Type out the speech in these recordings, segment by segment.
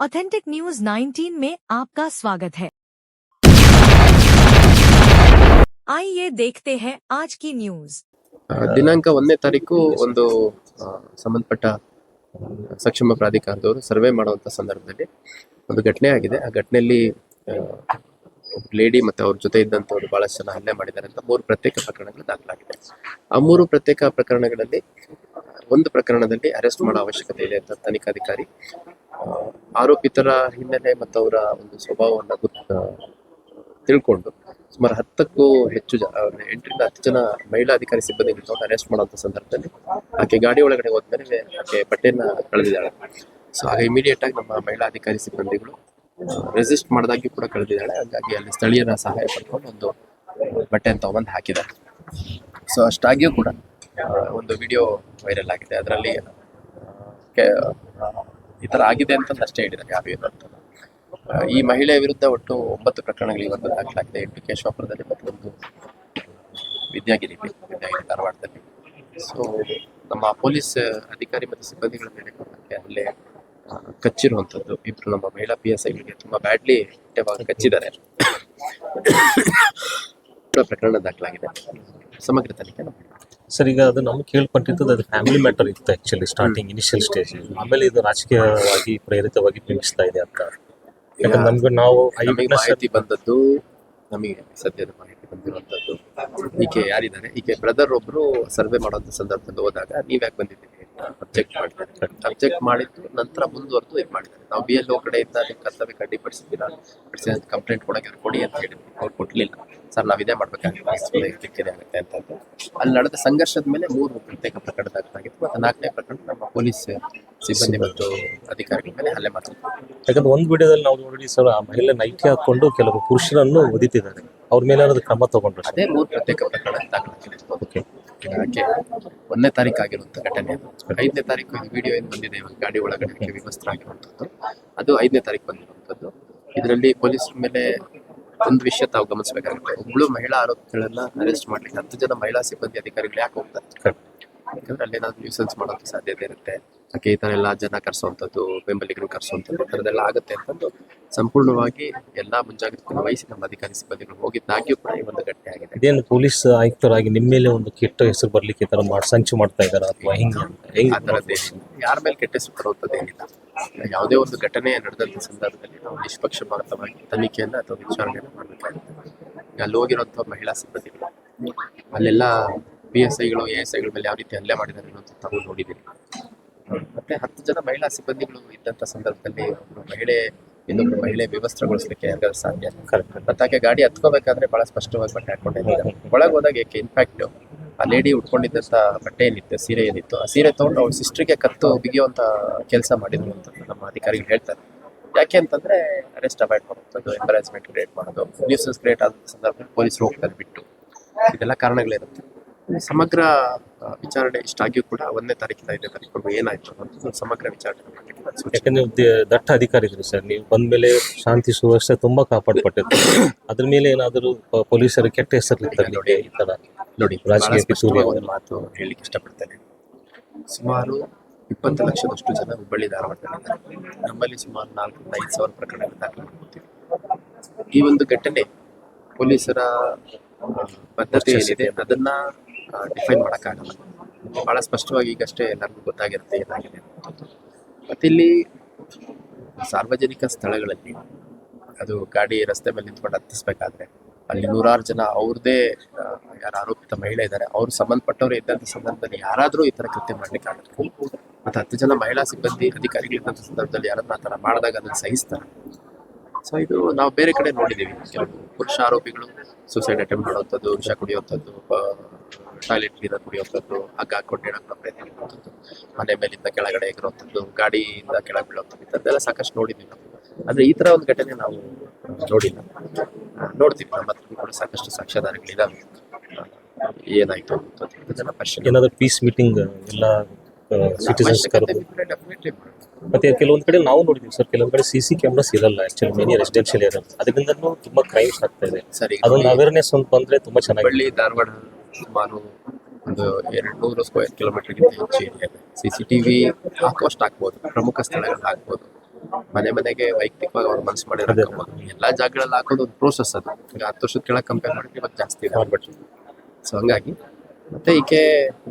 Authentic news 19 में आपका स्वागत है आइए देखते हैं आज की न्यूज ಆ, ದಿನಾಂಕ ಒಂದನೇ ತಾರೀಕು ಒಂದು ಆ, ಸಂಬಂಧಪಟ್ಟ ಆ, ಸಕ್ಷಮ ಪ್ರಾಧಿಕಾರದವರು ಸರ್ವೆ ಮಾಡುವಂತ ಸಂದರ್ಭದಲ್ಲಿ ಒಂದು ಘಟನೆ ಆಗಿದೆ ಆ ಘಟನೆಯಲ್ಲಿ ಲೇಡಿ ಮತ್ತೆ ಅವ್ರ ಜೊತೆ ಇದ್ದಂಥವ್ರು ಬಹಳಷ್ಟು ಜನ ಹಲ್ಲೆ ಮಾಡಿದ್ದಾರೆ ಅಂತ ಮೂರು ಪ್ರತ್ಯೇಕ ಪ್ರಕರಣಗಳು ದಾಖಲಾಗಿದೆ ಆ ಮೂರು ಪ್ರತ್ಯೇಕ ಪ್ರಕರಣಗಳಲ್ಲಿ ಆ, ಒಂದು ಪ್ರಕರಣದಲ್ಲಿ ಅರೆಸ್ಟ್ ಮಾಡೋ ಅವಶ್ಯಕತೆ ಇದೆ ಅಂತ ತನಿಖಾಧಿಕಾರಿ ಆ, ಆರೋಪಿತರ ಹಿನ್ನೆಲೆ ಮತ್ತು ಅವರ ಒಂದು ಸ್ವಭಾವವನ್ನು ಗೊತ್ತ, ತಿಳ್ಕೊಂಡು ಸುಮಾರು ಹತ್ತಕ್ಕೂ ಹೆಚ್ಚು ಜನ ಎಂಟರಿಂದ ಹತ್ತು ಜನ ಮಹಿಳಾ ಅಧಿಕಾರಿ ಸಿಬ್ಬಂದಿಗಳು ಅರೆಸ್ಟ್ ಮಾಡುವಂತ ಸಂದರ್ಭದಲ್ಲಿ ಆಕೆ ಗಾಡಿ ಒಳಗಡೆ ಹೋದ್ಮೇಲೆ ಆಕೆ ಬಟ್ಟೆಯನ್ನ ಕಳೆದಿದ್ದಾಳೆ. ಸೊ ಆಗ ಇಮಿಡಿಯೇಟ್ ಆಗಿ ನಮ್ಮ ಮಹಿಳಾ ಅಧಿಕಾರಿ ಸಿಬ್ಬಂದಿಗಳು ರೆಸಿಸ್ಟ್ ಮಾಡಿದಾಗಿ ಕೂಡ ಕಳೆದಿದ್ದಾಳೆ. ಹಾಗಾಗಿ ಅಲ್ಲಿ ಸ್ಥಳೀಯರ ಸಹಾಯ ಪಡ್ಕೊಂಡು ಒಂದು ಬಟ್ಟೆ ಅಂತ ಒಂದು ಹಾಕಿದ್ದಾರೆ. ಸೊ ಅಷ್ಟಾಗಿಯೂ ಕೂಡ ಒಂದು ವಿಡಿಯೋ ವೈರಲ್ ಆಗಿದೆ. ಅದರಲ್ಲಿ ಈ ತರ ಆಗಿದೆ ಅಂತ ಅಷ್ಟೇ ಹೇಳಿದ್ದಾರೆ ಯಾರು ಏನು ಅಂತ. ಈ ಮಹಿಳೆಯ ವಿರುದ್ಧ ಒಟ್ಟು ಒಂಬತ್ತು ಪ್ರಕರಣಗಳಿಗೆ ಒಂದು ದಾಖಲಾಗಿದೆ. ಎಂಟು ಕೇಶವಾಪುರದಲ್ಲಿ ಮತ್ತು ಒಂದು ವಿದ್ಯಾಗಿರಿ ವಿದ್ಯಾಗಿರಿ ಧಾರವಾಡದಲ್ಲಿ. ಸೊ ನಮ್ಮ ಪೊಲೀಸ್ ಅಧಿಕಾರಿ ಮತ್ತು ಸಿಬ್ಬಂದಿಗಳ ಮೇಲೆ ಅಲ್ಲೇ ಕಚ್ಚಿರುವಂಥದ್ದು ಇಬ್ರು ನಮ್ಮ ಮಹಿಳಾ ಪಿ ಎಸ್ ಐಗಳಿಗೆ ತುಂಬಾ ಬ್ಯಾಡ್ಲಿ ಕಚ್ಚಿದ್ದಾರೆ. ಪ್ರಕರಣ ದಾಖಲಾಗಿದೆ. ಸಮಗ್ರ ತನಿಖೆ ಸರ್ ಈಗ ಅದು ನಮ್ಗೆ ಕೇಳ್ಕೊಂಡಿದ್ದು ಅದು ಫ್ಯಾಮಿಲಿ ಮ್ಯಾಟರ್ ಇತ್ತು ಆಕ್ಚುಲಿ ಸ್ಟಾರ್ಟಿಂಗ್ ಇನಿಷಿಯಲ್ ಸ್ಟೇಜ್ ಆಮೇಲೆ ಇದು ರಾಜಕೀಯವಾಗಿ ಪ್ರೇರಿತವಾಗಿ ಬಿಂಬಿಸ್ತಾ ಇದೆ ಅಂತ. ಯಾಕಂದ್ರೆ ನಮ್ಗೆ ನಾವು ಮಾಹಿತಿ ಬಂದದ್ದು ನಮಗೆ ಸದ್ಯದ ಮಾಹಿತಿ ಬಂದಿರುವಂತದ್ದು. ಈಕೆ ಯಾರಿದ್ದಾರೆ? ಈಕೆ ಬ್ರದರ್ ಒಬ್ರು ಸರ್ವೆ ಮಾಡುವಂತ ಸಂದರ್ಭದಲ್ಲಿ ಹೋದಾಗ ನೀವ್ ಯಾಕೆ ಬಂದಿದ್ದೀರಿ? ಅಬ್ಜೆಕ್ಟ್ ಮಾಡಿದ್ದಾರೆ ಅಬ್ಜೆಕ್ಟ್ ಮಾಡಿದ್ದು ನಂತರ ಮುಂದುವರೆದು ಇದು ಮಾಡಿದ್ದಾರೆ ನಾವು ಬಿ ಎಲ್ ಓ ಕಡೆಯಿಂದ ನಿಮ್ಮ ಕರ್ತವ್ಯ ಅಡ್ಡಿಪಡಿಸಿದ್ದೀರಾ ಕಂಪ್ಲೇಂಟ್ ಕೊಡೋಕೆ ಅವ್ರು ಕೊಡಿ ಅಂತ ಹೇಳಿ ಅವ್ರು ಕೊಟ್ಟಲಿಲ್ಲ ಸರ್ ನಾವು ಇದೇ ಮಾಡ್ಬೇಕಾಗುತ್ತೆ. ಆಗುತ್ತೆ ಅಂತ ಅಂದ್ರು. ಅಲ್ಲಿ ನಡೆದ ಸಂಘರ್ಷದ ಮೇಲೆ ಮೂರು ಪ್ರತ್ಯೇಕ ಪ್ರಕರಣ ದಾಖಲಾಗಿತ್ತು. ಮತ್ತು ನಾಲ್ಕನೇ ಪ್ರಕರಣ ನಮ್ಮ ಪೊಲೀಸ್ ಸಿಬ್ಬಂದಿ ಮತ್ತು ಅಧಿಕಾರಿಗಳ ಮೇಲೆ ಹಲ್ಲೆ ಮಾಡ್ತಾರೆ ಯಾಕಂದ್ರೆ ಒಂದು ವಿಡಿಯೋದಲ್ಲಿ ನಾವು ನೋಡಿ ಸರ್ ಆ ಮಹಿಳೆ ನೈಟಿ ಹಾಕೊಂಡು ಕೆಲವು ಪುರುಷರನ್ನು ಒದಿತಿದ್ದಾರೆ. ಅವ್ರ ಮೇಲೆ ಏನಾದ್ರು ಕ್ರಮ ತಗೊಂಡ್ರು ಅದೇ ಮೂರು ಪ್ರತ್ಯೇಕ ಪ್ರಕರಣ ದಾಖಲಾಗಿದೆ. ಓಕೆ ಹಾಕಿ ಒಂದನೇ ತಾರೀಕು ಆಗಿರುವಂಥ ಘಟನೆ ಅದು. ಐದನೇ ತಾರೀಕು ಇದು ವಿಡಿಯೋ ಏನು ಬಂದಿದೆ ಇವಾಗ ಗಾಡಿ ಒಳಗಡೆ ವಿವಸ್ತ್ರ ಆಗಿರುವಂತದ್ದು ಅದು ಐದನೇ ತಾರೀಕು ಬಂದಿರುವಂಥದ್ದು ಇದರಲ್ಲಿ ಪೊಲೀಸ್ ಮೇಲೆ ಒಂದು ವಿಷಯ ತಾವು ಗಮನಿಸಬೇಕಾಗುತ್ತೆ ಒಬ್ಳು ಮಹಿಳಾ ಆರೋಪಿಗಳನ್ನ ಅರೆಸ್ಟ್ ಮಾಡ್ಲಿಕ್ಕೆ ಹತ್ತು ಜನ ಮಹಿಳಾ ಸಿಬ್ಬಂದಿ ಅಧಿಕಾರಿಗಳು ಯಾಕೆ ಹೋಗ್ತಾರೆ ಯಾಕಂದ್ರೆ ಅಲ್ಲಿ ಏನಾದ್ರು ನ್ಯೂಸೆನ್ಸ್ ಮಾಡೋದು ಸಾಧ್ಯತೆ ಇರುತ್ತೆ. ಯಾಕೆ ಈ ತರ ಎಲ್ಲ ಜನ ಕರೆಸುವಂಥದ್ದು ಬೆಂಬಲಿಗರು ಕರೆಸುವಂಥದ್ದು ಥರದ್ದೆಲ್ಲ ಆಗುತ್ತೆ ಅಂತಂದು ಸಂಪೂರ್ಣವಾಗಿ ಎಲ್ಲಾ ಮುಂಜಾಗ್ರತೆ ವಹಿಸಿ ನಮ್ಮ ಅಧಿಕಾರಿ ಸಿಬ್ಬಂದಿಗಳು ಹೋಗಿದ್ದಾಗ್ಯೂ ಕೂಡ ಈ ಒಂದು ಘಟನೆ ಆಗಿದೆ. ಇದೇನು ಪೊಲೀಸ್ ಆಯುಕ್ತರಾಗಿ ನಿಮ್ಮ ಮೇಲೆ ಒಂದು ಕೆಟ್ಟ ಹೆಸರು ಬರ್ಲಿಕ್ಕೆ ತರ ಮಾಡಿ ಸಂಚು ಮಾಡ್ತಾ ಇದಾರೆ ಅಥವಾ ಹಿಂಗೆ ಆ ಥರದ್ದು ಯಾರ ಮೇಲೆ ಕೆಟ್ಟ ಹೆಸರು ಬರುವಂಥದ್ದೇನಿಲ್ಲ ಯಾವುದೇ ಒಂದು ಘಟನೆ ನಡೆದಂತ ಸಂದರ್ಭದಲ್ಲಿ ನಾವು ನಿಷ್ಪಕ್ಷಪಾತವಾಗಿ ತನಿಖೆಯನ್ನು ಅಥವಾ ವಿಚಾರಣೆಯನ್ನು ಮಾಡಬೇಕಾಗುತ್ತೆ. ಅಲ್ಲಿ ಹೋಗಿರುವಂತಹ ಮಹಿಳಾ ಸಿಬ್ಬಂದಿಗಳು ಅಲ್ಲೆಲ್ಲ ಪಿ ಎಸ್ ಐಗಳು ಎ ಎಸ್ ಐಗಳ ಮೇಲೆ ಯಾವ ರೀತಿ ಹಲ್ಲೆ ಮಾಡಿದ್ದಾರೆ ಅನ್ನೋದು ತಾವು ನೋಡಿದ್ದೀರಿ. ಮತ್ತೆ ಹತ್ತು ಜನ ಮಹಿಳಾ ಸಿಬ್ಬಂದಿಗಳು ಇದ್ದಂತ ಸಂದರ್ಭದಲ್ಲಿ ಮಹಿಳೆ ಇನ್ನೊಬ್ಬರು ಮಹಿಳೆ ವ್ಯವಸ್ಥೆಗೊಳಿಸ್ಲಿಕ್ಕೆ ಯಾರಿಗಾದ್ರೂ ಸಾಧ್ಯ ಮತ್ತೆ ಆಕೆ ಗಾಡಿ ಹತ್ಕೋಬೇಕಾದ್ರೆ ಬಹಳ ಸ್ಪಷ್ಟವಾಗಿ ಬಟ್ಟೆ ಹಾಕೊಂಡಿದ್ದಾರೆ. ಒಳಗೆ ಹೋದಾಗ ಏಕೆ ಇನ್ಫ್ಯಾಕ್ಟ್ ಆ ಲೇಡಿ ಉಟ್ಕೊಂಡಿದ್ದಂತ ಬಟ್ಟೆ ಏನಿತ್ತು ಸೀರೆ ಏನಿತ್ತು, ಆ ಸೀರೆ ತೊಗೊಂಡು ಅವ್ರ ಸಿಸ್ಟ್ರಿಗೆ ಕತ್ತು ಬಿಗಿಯುವಂತ ಕೆಲಸ ಮಾಡಿದ್ರು ಅಂತ ನಮ್ಮ ಅಧಿಕಾರಿಗಳು ಹೇಳ್ತಾರೆ. ಯಾಕೆ ಅಂತಂದ್ರೆ ಅರೆಸ್ಟ್ ಅವಾಯ್ಡ್ ಮಾಡೋದು ಎಂಬರಾಸ್ಮೆಂಟ್ ಕ್ರಿಯೇಟ್ ಮಾಡೋದು ನ್ಯೂಸನ್ಸ್ ಕ್ರಿಯೇಟ್ ಆದ ಸಂದರ್ಭದಲ್ಲಿ ಪೊಲೀಸರು ಹೋಗ್ತಾರೆ ಬಿಟ್ಟು. ಇದೆಲ್ಲ ಕಾರಣಗಳಿರುತ್ತೆ ಸಮಗ್ರ ವಿಚಾರಣೆ ಇಷ್ಟಾಗಿಯೂ ಕೂಡ ಒಂದನೇ ತಾರೀಕಿಂದ ಐದನೇ ತಾರೀಕು ಏನಾಯ್ತು ಅನ್ನೋದು ಸಮಗ್ರ ವಿಚಾರಣೆ ಮಾಡ್ಲಿಕ್ಕೆ ನಾನು ಸೂಚನೆ. ಯಾಕಂದ್ರೆ ನೀವು ದ- ದಟ್ಟ ಅಧಿಕಾರಿ ಇದ್ರಿ ಸರ್ ನೀವು ಬಂದ್ಮೇಲೆ ಶಾಂತಿ ಸುವ್ಯವಸ್ಥೆ ತುಂಬಾ ಕಾಪಾಡ್ಪಟ್ಟಿತ್ತು ಅದ್ರ ಮೇಲೆ ಏನಾದರೂ ಪೊಲೀಸರು ಕೆಟ್ಟ ಹೆಸರು ತರಲಿಕ್ಕೆ ಈ ತರ ನೋಡಿ ರಾಜಕೀಯ ಸ್ಪಷ್ಟವಾಗಿ ಒಂದು ಮಾತು ಹೇಳಲಿಕ್ಕೆ ಇಷ್ಟಪಡ್ತೇನೆ. ಸುಮಾರು ಇಪ್ಪತ್ತು ಲಕ್ಷದಷ್ಟು ಜನ ಹುಬ್ಬಳ್ಳಿ ಧಾರವಾಡದಲ್ಲಿದ್ದಾರೆ. ನಮ್ಮಲ್ಲಿ ಸುಮಾರು ನಾಲ್ಕು ಐದು ಸಾವಿರ ಪ್ರಕರಣಗಳು ದಾಖಲಾಗುತ್ತಿವೆ ಈ ಒಂದು ಘಟನೆ ಪೊಲೀಸರ ಆ, ಪದ್ಧತಿ ಏನಿದೆ ಅದನ್ನ ಡಿಫೈನ್ ಮಾಡೋಕ್ಕಾಗಲ್ಲ. ಭಾಳ ಸ್ಪಷ್ಟವಾಗಿ ಈಗಷ್ಟೇ ಎಲ್ಲರಿಗೂ ಗೊತ್ತಾಗಿರುತ್ತೆ ಏನಾಗಿದೆ ಮತ್ತಿಲ್ಲಿ ಸಾರ್ವಜನಿಕ ಸ್ಥಳಗಳಲ್ಲಿ ಅದು ಗಾಡಿ ರಸ್ತೆ ಮೇಲೆ ನಿಂತ್ಕೊಂಡು ಹತ್ತಿಸ್ಬೇಕಾದ್ರೆ ಅಲ್ಲಿ ನೂರಾರು ಜನ ಅವ್ರದೇ ಯಾರು ಆರೋಪಿತ ಮಹಿಳೆ ಇದ್ದಾರೆ, ಅವ್ರು ಸಂಬಂಧಪಟ್ಟವರು ಇದ್ದಂಥ ಸಂದರ್ಭದಲ್ಲಿ ಯಾರಾದರೂ ಈ ಥರ ಕೃತ್ಯ ಮಾಡ್ಲಿಕ್ಕೆ ಆಗುತ್ತೆ ಮತ್ತು ಹತ್ತು ಜನ ಮಹಿಳಾ ಸಿಬ್ಬಂದಿ ಅಧಿಕಾರಿಗಳಿದ್ದಂತ ಸಂದರ್ಭದಲ್ಲಿ ಯಾರನ್ನ ಆ ಥರ ಮಾಡಿದಾಗ ಅದನ್ನು ಸಹಿಸ್ತಾರೆ. ಸೊ ಇದು ನಾವು ಬೇರೆ ಕಡೆ ನೋಡಿದ್ದೀವಿ ಕೆಲವು ಪುರುಷ ಆರೋಪಿಗಳು ಸೂಸೈಡ್ ಅಟೆಂಪ್ಟ್ ಮಾಡುವಂಥದ್ದು, ವಿಷ ಕುಡಿಯುವಂಥದ್ದು ಟಾಯ್ಲೆಟ್ ನೀರನ್ನು ಕುಡಿಯುವಂಥದ್ದು ಹಗ್ಗ ಹಾಕೊಂಡು ಪ್ರಯತ್ನ ಮಾಡುವಂಥದ್ದು ಮನೆ ಮೇಲಿಂದ ಕೆಳಗಡೆ ಇರುವಂಥದ್ದು ಗಾಡಿಯಿಂದ ಕೆಳಗೆ ಬೀಳುವಂಥದ್ದು ಇಂಥದ್ದೆಲ್ಲ ಸಾಕಷ್ಟು ನೋಡಿದ್ವಿ ನಾವು. ಆದ್ರೆ ಈ ತರ ಒಂದು ಘಟನೆ ನಾವು ನೋಡಿಲ್ಲ. ನೋಡ್ತೀವಿ ನಮ್ಮ ಹತ್ರ ಕೂಡ ಸಾಕಷ್ಟು ಸಾಕ್ಷ್ಯಾಧಾರಗಳಿದಾವೆ. ಏನಾಯಿತು ಪರಿಶೀಲನೆ ಏನಾದ್ರು ಪೀಸ್ ಮೀಟಿಂಗ್ ಎಲ್ಲ ಸಿಟಿಸನ್ಸ್ ಕರೆದು? ಮತ್ತೆ ಕೆಲವೊಂದು ಕಡೆ ನಾವು ನೋಡಿದ್ವಿ ಸರ್ ಕೆಲವೊಂದು ಕಡೆ ಸಿ ಸಿ ಕ್ಯಾಮ್ರಾಸ್ ಇರಲ್ಲ ಆಕ್ಚುಲಿ ಮೇನಿ ರೆಸಿಡೆನ್ಷಿಯಲ್ ಏರಿಯಾ ಅದರಿಂದನೂ ತುಂಬಾ ಕ್ರೈಮ್ಸ್ ಆಗ್ತಾ ಇದೆ. ಸರಿ ಅದೊಂದು ಅವೇರ್ನೆಸ್ ಅಂತ ಬಂದ್ರೆ ತುಂಬಾ ಚೆನ್ನಾಗಿ ಧಾರವಾಡ ಸುಮಾರು ಒಂದು ಎರಡು ನೂರು ಸ್ಕ್ವೇರ್ ಕಿಲೋಮೀಟರ್ಗಿಂತ ಹೆಚ್ಚು ಏರಿಯಾ ಇದೆ. ಸಿ ಸಿ ಟಿ ವಿ ಹಾಕುವಷ್ಟು ಹಾಕ್ಬೋದು ಪ್ರಮುಖ ಸ್ಥಳಗಳಲ್ಲಿ ಹಾಕ್ಬೋದು ಮನೆ ಮನೆಗೆ ವೈಯಕ್ತಿಕವಾಗಿ ಅವ್ರು ಮನಸ್ಸು ಮಾಡಿರೋ ಎಲ್ಲಾ ಜಾಗಗಳಲ್ಲಿ ಹಾಕೋದು ಒಂದು ಪ್ರೋಸೆಸ್ ಅದು. ಈಗ ಹತ್ತು ವರ್ಷದ ಕೆಳಗೆ ಕಂಪೇರ್ ಮಾಡಿದ್ರೆ ಇವತ್ತು ಜಾಸ್ತಿ ಇದೆ. ಬಟ್ ಸೊ ಹಂಗಾಗಿ ಮತ್ತೆ ಈಕೆ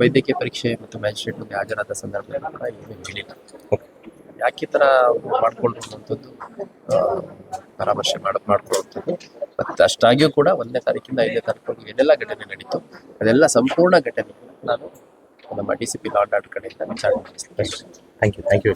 ವೈದ್ಯಕೀಯ ಪರೀಕ್ಷೆ ಮತ್ತು ಮ್ಯಾಜಿಸ್ಟ್ರೇಟ್ ಮುಂದೆ ಹಾಜರಾದ ಸಂದರ್ಭದಲ್ಲಿ ಕೂಡ ಏನು ಹೇಳಿಲ್ಲ. ಯಾಕೆ ಈ ಥರ ಮಾಡ್ಕೊಂಡು ಅನ್ನುವಂಥದ್ದು ಆ, ಪರಾಮರ್ಶೆ ಮಾಡ್ ಮಾಡ್ಕೊಳ್ಳುವಂಥದ್ದು. ಮತ್ತೆ ಅಷ್ಟಾಗಿಯೂ ಕೂಡ ಒಂದನೇ ತಾರೀಕಿಂದ ಐದನೇ ತಾರೀಕು ಏನೆಲ್ಲ ಘಟನೆ ನಡೀತು ಅದೆಲ್ಲ ಸಂಪೂರ್ಣ ಘಟನೆ ನಾನು ನಮ್ಮ D C P law and order ಕಡೆಯಿಂದ ವಿಚಾರಣೆ ಥ್ಯಾಂಕ್ ಯು ಥ್ಯಾಂಕ್ ಯು